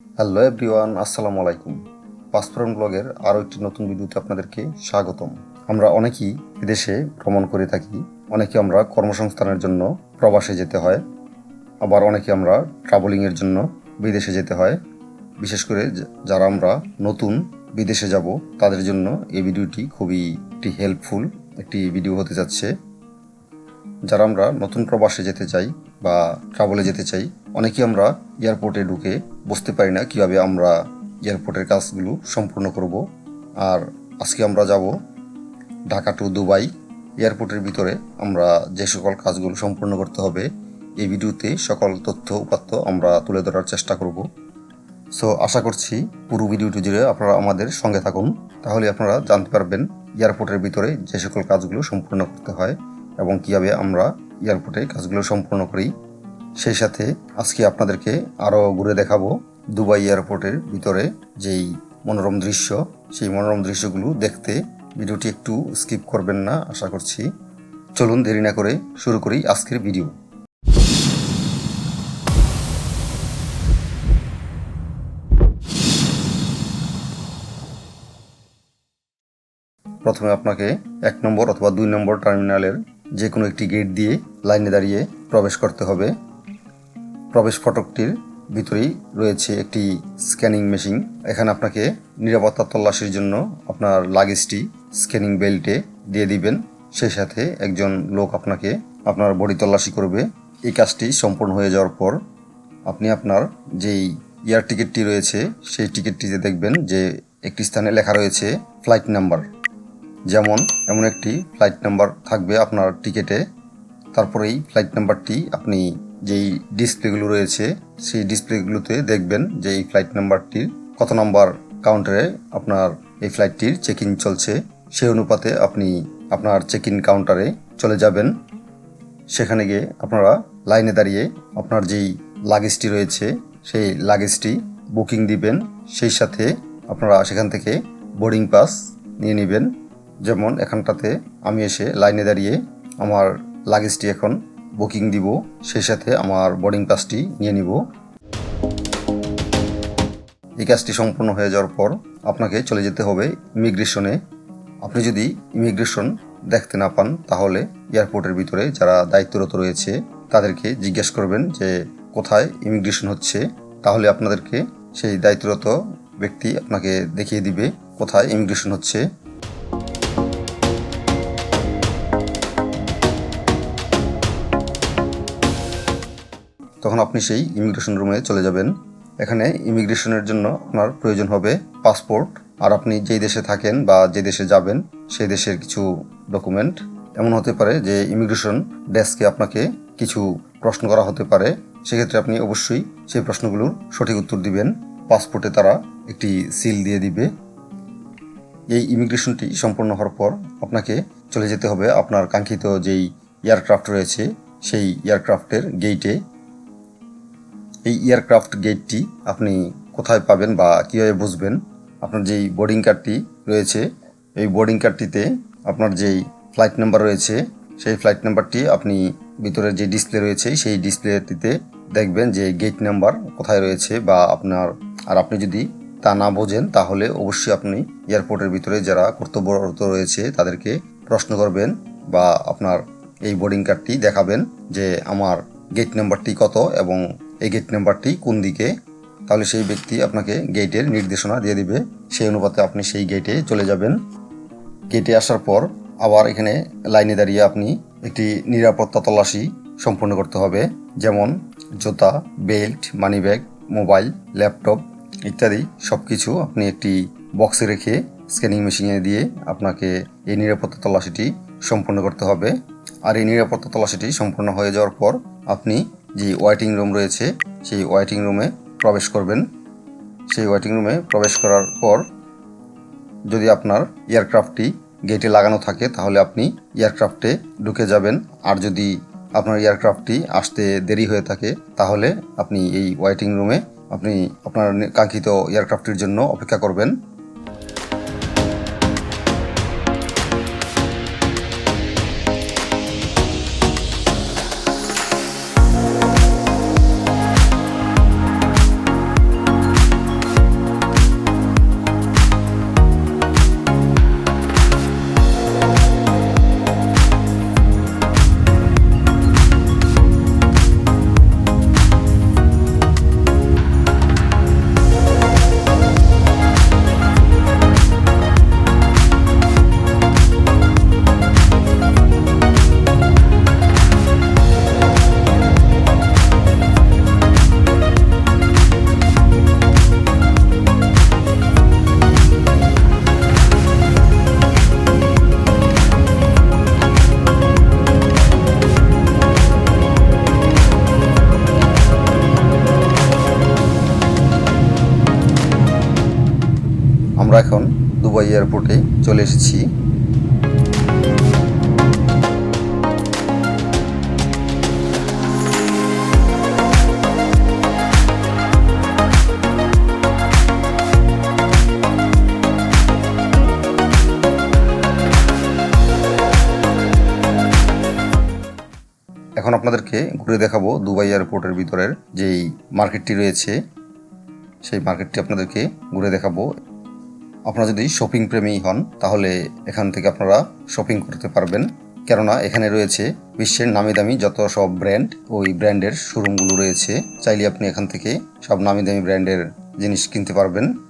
Hello everyone আসসালামু আলাইকুম passport ব্লগের আরও একটি নতুন ভিডিওতে আপনাদেরকে স্বাগতম। আমরা অনেকেই বিদেশে ভ্রমণ করে থাকি, অনেকে আমরা কর্মসংস্থানের জন্য প্রবাসে যেতে হয়, আবার অনেকে আমরা ট্রাভেলিংয়ের জন্য বিদেশে যেতে হয়। বিশেষ করে যারা আমরা নতুন বিদেশে যাব, তাদের জন্য এই ভিডিওটি খুবই একটি হেল্পফুল একটি ভিডিও হতে যাচ্ছে। যারা আমরা নতুন প্রবাসে যেতে চাই বা ট্রাভেলে যেতে চাই, অনেকেই আমরা এয়ারপোর্টে ঢুকে বুঝতে পারি না কীভাবে আমরা এয়ারপোর্টের কাজগুলো সম্পূর্ণ করব। আর আজকে আমরা যাব ঢাকা টু দুবাই এয়ারপোর্টের ভিতরে আমরা যে সকল কাজগুলো সম্পূর্ণ করতে হবে, এই ভিডিওতে সকল তথ্য উপাত্ত আমরা তুলে ধরার চেষ্টা করব। সো আশা করছি পুরো ভিডিওটি জুড়ে আপনারা আমাদের সঙ্গে থাকুন। তাহলে আপনারা জানতে পারবেন এয়ারপোর্টের ভিতরে যে সকল কাজগুলো সম্পূর্ণ করতে হয় এবং কীভাবে আমরা এয়ারপোর্টে কাজগুলো সম্পূর্ণ করি। সেই সাথে আজকে আপনাদেরকে আরও ঘুরে দেখাবো দুবাই এয়ারপোর্টের ভিতরে যেই মনোরম দৃশ্য। সেই মনোরম দৃশ্যগুলো দেখতে ভিডিওটি একটু স্কিপ করবেন না, আশা করছি। চলুন দেরি না করে শুরু করি আজকের ভিডিও। প্রথমে আপনাকে এক নম্বর অথবা দুই নম্বর টার্মিনালের যে কোনো একটি গেট দিয়ে লাইনে দাঁড়িয়ে প্রবেশ করতে হবে। প্রবেশ ফটকটির ভিতরেই রয়েছে একটি স্ক্যানিং মেশিন। এখানে আপনাকে নিরাপত্তা তল্লাশির জন্য আপনার লাগেজটি স্ক্যানিং বেল্টে দিয়ে দিবেন। সেই সাথে একজন লোক আপনাকে আপনার বডি তল্লাশি করবে। এই কাজটি সম্পূর্ণ হয়ে যাওয়ার পর আপনি আপনার যেই এয়ার টিকিটটি রয়েছে, সেই টিকিটটিতে দেখবেন যে একটি স্থানে লেখা রয়েছে ফ্লাইট নাম্বার। যেমন এমন একটি ফ্লাইট নাম্বার থাকবে আপনার টিকিটে। তারপরেই ফ্লাইট নাম্বারটি আপনি যেই ডিসপ্লেগুলো রয়েছে, সেই ডিসপ্লেগুলোতে দেখবেন যে এই ফ্লাইট নাম্বারটির কত নম্বর কাউন্টারে আপনার এই ফ্লাইটটির চেক ইন চলছে। সেই অনুপাতে আপনি আপনার চেক ইন কাউন্টারে চলে যাবেন। সেখানে গিয়ে আপনারা লাইনে দাঁড়িয়ে আপনার যেই লাগেজটি রয়েছে, সেই লাগেজটি বুকিং দিবেন। সেই সাথে আপনারা সেখান থেকে বোর্ডিং পাস নিয়ে নেবেন। যেমন এখানটাতে আমি এসে লাইনে দাঁড়িয়ে আমার লাগেজটি এখন বুকিং দিব, সেই সাথে আমার বোর্ডিং পাসটি নিয়ে নিব। এই কাজটি সম্পূর্ণ হয়ে যাওয়ার পর আপনাকে চলে যেতে হবে ইমিগ্রেশনে। আপনি যদি ইমিগ্রেশন দেখতে না পান, তাহলে এয়ারপোর্টের ভিতরে যারা দায়িত্বরত রয়েছে, তাদেরকে জিজ্ঞেস করবেন যে, কোথায় ইমিগ্রেশন হচ্ছে? তাহলে আপনাদেরকে সেই দায়িত্বরত ব্যক্তি আপনাকে দেখিয়ে দিবে, কোথায় ইমিগ্রেশন হচ্ছে। তখন আপনি সেই ইমিগ্রেশন রুমে চলে যাবেন। এখানে ইমিগ্রেশনের জন্য আপনার প্রয়োজন হবে পাসপোর্ট আর আপনি যেই দেশে থাকেন বা যে দেশে যাবেন, সেই দেশের কিছু ডকুমেন্ট এমন হতে পারে যে ইমিগ্রেশন ডেস্কে আপনাকে কিছু প্রশ্ন করা হতে পারে। সেক্ষেত্রে আপনি অবশ্যই সেই প্রশ্নগুলোর সঠিক উত্তর দিবেন। পাসপোর্টে তারা একটি সিল দিয়ে দিবে। এই ইমিগ্রেশনটি সম্পূর্ণ হওয়ার পর আপনাকে চলে যেতে হবে আপনার কাঙ্ক্ষিত যেই এয়ারক্রাফট রয়েছে, সেই এয়ারক্রাফটের গেইটে এই এয়ারক্রাফট গেটটি আপনি কোথায় পাবেন বা কীভাবে বুঝবেন? আপনার যেই বোর্ডিং কার্ডটি রয়েছে, এই বোর্ডিং কার্ডটিতে আপনার যেই ফ্লাইট নাম্বার রয়েছে, সেই ফ্লাইট নাম্বারটি আপনি ভিতরে যে ডিসপ্লে রয়েছে, সেই ডিসপ্লেটিতে দেখবেন যে গেট নাম্বার কোথায় রয়েছে বা আপনার, আর আপনি যদি তা না বোঝেন, তাহলে অবশ্যই আপনি এয়ারপোর্টের ভিতরে যারা কর্তব্যরত রয়েছে, তাদেরকে প্রশ্ন করবেন বা আপনার এই বোর্ডিং কার্ডটি দেখাবেন যে আমার গেট নাম্বারটি কত এবং এই গেট নাম্বারটি কোন দিকে, তাহলে সেই ব্যক্তি আপনাকে গেটের নির্দেশনা দিয়ে দিবে। সেই অনুপাতে আপনি সেই গেটে চলে যাবেন। গেটে আসার পর আবার এখানে লাইনে দাঁড়িয়ে আপনি একটি নিরাপত্তা তল্লাশি সম্পূর্ণ করতে হবে, যেমন জুতা বেল্ট মানিব্যাগ মোবাইল ল্যাপটপ ইত্যাদি সব কিছু আপনি একটি বক্সে রেখে স্ক্যানিং মেশিনে দিয়ে আপনাকে এই নিরাপত্তা তল্লাশিটি সম্পূর্ণ করতে হবে। আর এই নিরাপত্তা তল্লাশিটি সম্পূর্ণ হয়ে যাওয়ার পর আপনি যে ওয়েটিং রুম রয়েছে, সেই ওয়েটিং রুমে প্রবেশ করবেন। সেই ওয়েটিং রুমে প্রবেশ করার পর যদি আপনার এয়ারক্রাফটটি গেটে লাগানো থাকে, তাহলে আপনি এয়ারক্রাফটে ঢুকে যাবেন। আর যদি আপনার এয়ারক্রাফটটি আসতে দেরি হয়ে থাকে, তাহলে আপনি এই ওয়েটিং রুমে আপনি আপনার কাঙ্ক্ষিত এয়ারক্রাফটের জন্য অপেক্ষা করবেন। এয়ারপোর্টে চলে এসেছি। এখন আপনাদেরকে ঘুরে দেখাবো দুবাই এয়ারপোর্টের ভিতরের যেই মার্কেটটি রয়েছে, সেই মার্কেটটি আপনাদেরকে ঘুরে দেখাবো। আপনারা যদি শপিং প্রেমী হন, তাহলে এখান থেকে আপনারা শপিং করতে পারবেন। কেননা এখানে রয়েছে বিশ্বের নামি দামি যত সব ব্র্যান্ড ওই ব্র্যান্ডের শোরুমগুলো রয়েছে। চাইলে আপনি এখান থেকে সব নামি দামি ব্র্যান্ডের জিনিস কিনতে পারবেন।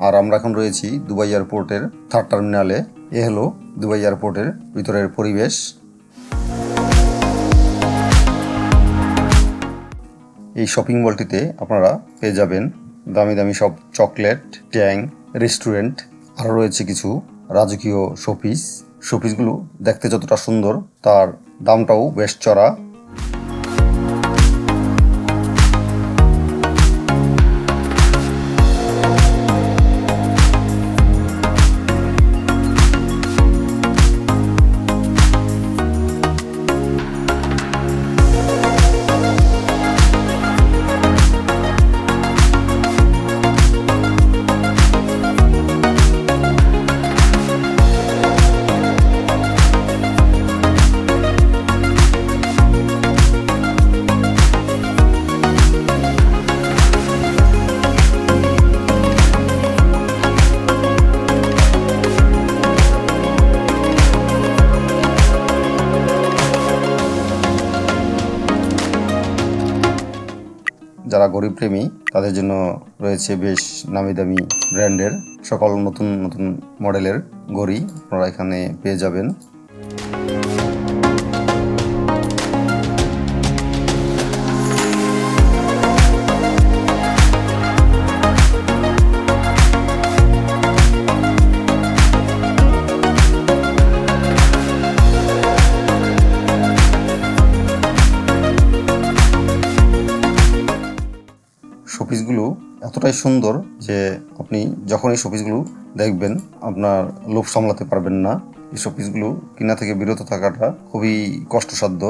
আর আমরা এখন রয়েছি দুবাই এয়ারপোর্টের থার্ড টার্মিনালে। এ হলো দুবাই এয়ারপোর্টের ভিতরের পরিবেশ। এই শপিং মলটিতে আপনারা পেয়ে যাবেন দামি দামি সব চকলেট, ট্যাং, রেস্টুরেন্ট। আরও রয়েছে কিছু রাজকীয় শোপিস। শোপিসগুলো দেখতে যতটা সুন্দর, তার দামটাও বেশ চড়া। গরিব প্রেমী, তাদের জন্য রয়েছে বেশ নামি দামি ব্র্যান্ডের সকল নতুন নতুন মডেলের ঘড়ি আপনারা এখানে পেয়ে যাবেন। এতটাই সুন্দর যে আপনি যখন এই শোপিসগুলো দেখবেন, আপনার লোভ সামলাতে পারবেন না। এই শোপিসগুলো কিনা থেকে বিরত থাকাটা খুবই কষ্টসাধ্য।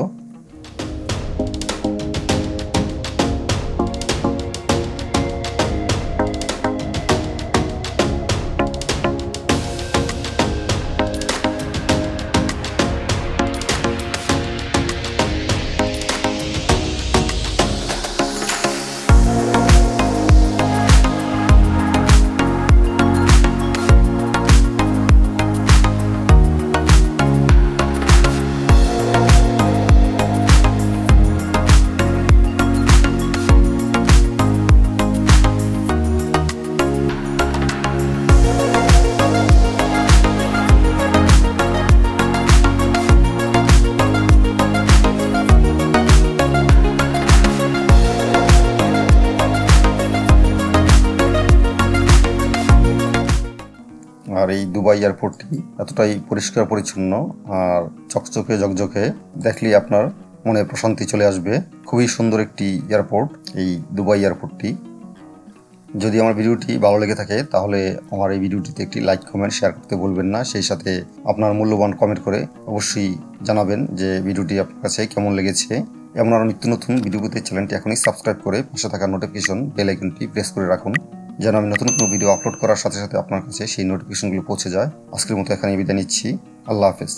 এই দুবাই এয়ারপোর্টটি এতটাই পরিষ্কার, পরিচ্ছন্ন আর চকচকে, ঝকঝকে। দেখলেই আপনার মনে প্রশান্তি চলে আসবে। খুবই সুন্দর একটি এয়ারপোর্ট, এই দুবাই এয়ারপোর্টটি যদি আমার ভিডিওটি ভালো লেগে থাকে, তাহলে আমার এই ভিডিওটিতে একটি লাইক, কমেন্ট, শেয়ার করতে বলবেন না। সেই সাথে আপনার মূল্যবান কমেন্ট করে অবশ্যই জানাবেন যে ভিডিওটি আপনার কাছে কেমন লেগেছে। এমন আরও নিত্য নতুন ভিডিও পেতে চ্যানেলটি এখনই সাবস্ক্রাইব করে পাশে থাকা নোটিফিকেশন বেল আইকনটি প্রেস করে রাখুন। যেন আমি নতুন কোনো ভিডিও আপলোড করার সাথে সাথে আপনার কাছে সেই নোটিফিকেশনগুলো পৌঁছে যায়। আজকের মতো এখানে বিদায় নিচ্ছি। আল্লাহ হাফেজ।